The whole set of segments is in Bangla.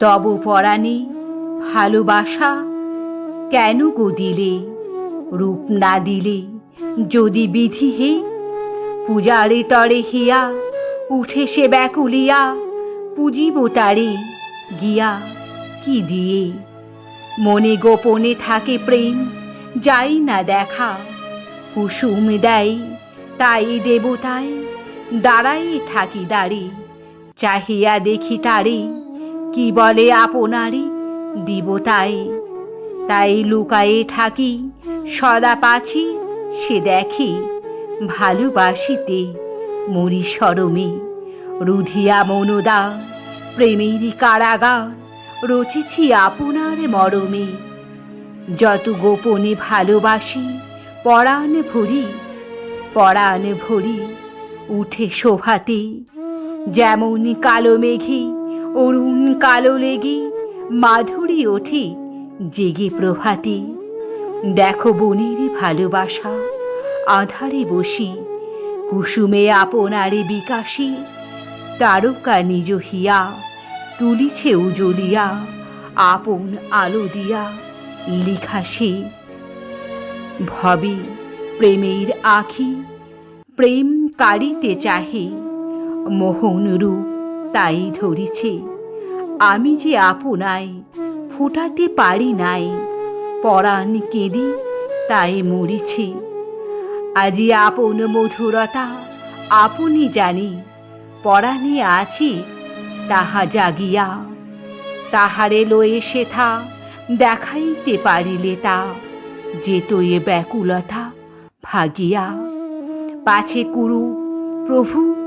তব পরাণে ভালোবাসা কেন গো দিলে? রূপ না দিলে যদি বিধি হে? পূজারে তরে হিয়া, উঠে সে ব্যাকুলিয়া, পুজিব তারে গিয়া কি দিয়ে? মনে গোপনে থাকে প্রেম, যাই না দেখা। কুসুম দেয়, তাই দেবতায় দাঁড়াই থাকি দাঁড়ি। চাহিয়া দেখি তারে কি বলে আপনারই? দিব তাই। তাই লুকায়ে থাকি, সদা পাছি, সে দেখি, ভালোবাসিতে মরি সরমে। রুধিয়া মনোদা, প্রেমের কারাগার, রচেছি আপনার মরমে। যত গোপনে ভালোবাসি, পরাণ ভরি পরাণ ভরি, উঠে শোভাতে। যেমন কালো মেঘে অরুণ কালো লেগি, মাধুরী ওঠে, জেগে প্রভাতে। দেখো বনের ভালোবাসা, আধারে বসি, কুসুমে আপনারে বিকাশী, তারকা নিজ হিয়া, তুলিছে উজলিয়া, আপন আলো দিয়া, লিখা সে। ভবে, প্রেমের আখি, প্রেম কারিতে চাহে, মোহন রূপ তাই ধরিছে। আমি যে আপনায় ফোটাতে পারি নাই। পরাণ কেঁদি তাই মরিছে। আজি আপন মধুরতা আপনি জানি, পরাণে আছি, তাহা জাগিয়া। তাহারে লয়ে সেথা দেখাইতে পারিলে তা যেত এ ব্যাকুলতা ভাগিয়া। পাছে কুরু প্রভু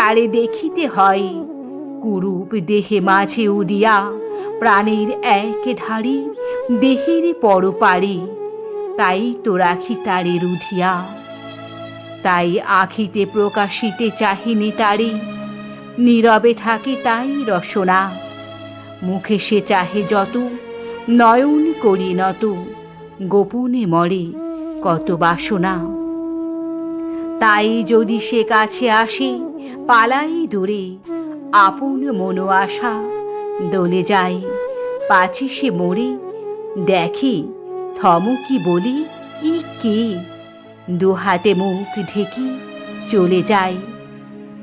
তারে দেখিতে হয়। কুরূপ দেহে মাঝে উদিয়া, প্রাণের এক ধারি দেহের পরপারে। তাই তো রাখি তারে রুধিয়া। তাই আখিতে প্রকাশিতে চাহিনি তারে। নীরবে থাকে তাই রসনা। মুখে সে চাহে যত, নয়ন করি নত। গোপনে মরে কত বাসনা। তাই যদি সে কাছে আসে, পালাই দূরে, আপন মনো আশা, দলে যায়, পাছে সে মরে, দেখে থমকি বলি ই কে? দুহাতে মুখ ঢেকি চলে যায়।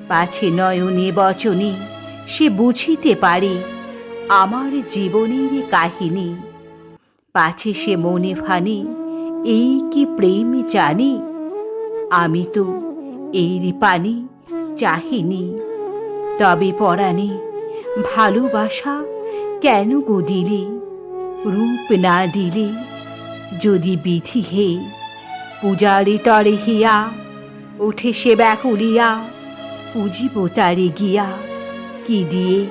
পাছে নয়নে বচনে, সে বুঝিতে পারে, আমার জীবনের কাহিনী। পাছে সে মনে ফানে এই কি প্রেম জানি? আমি তো এই পানি চাহিনি। তবে পরাণে ভালোবাসা কেন গো দিলে? রূপ না দিলে যদি বিধি হে? পূজারে তরে হিয়া উঠে সে ব্যাকুলিয়া, পুজিব তারে গিয়া, কি দিয়ে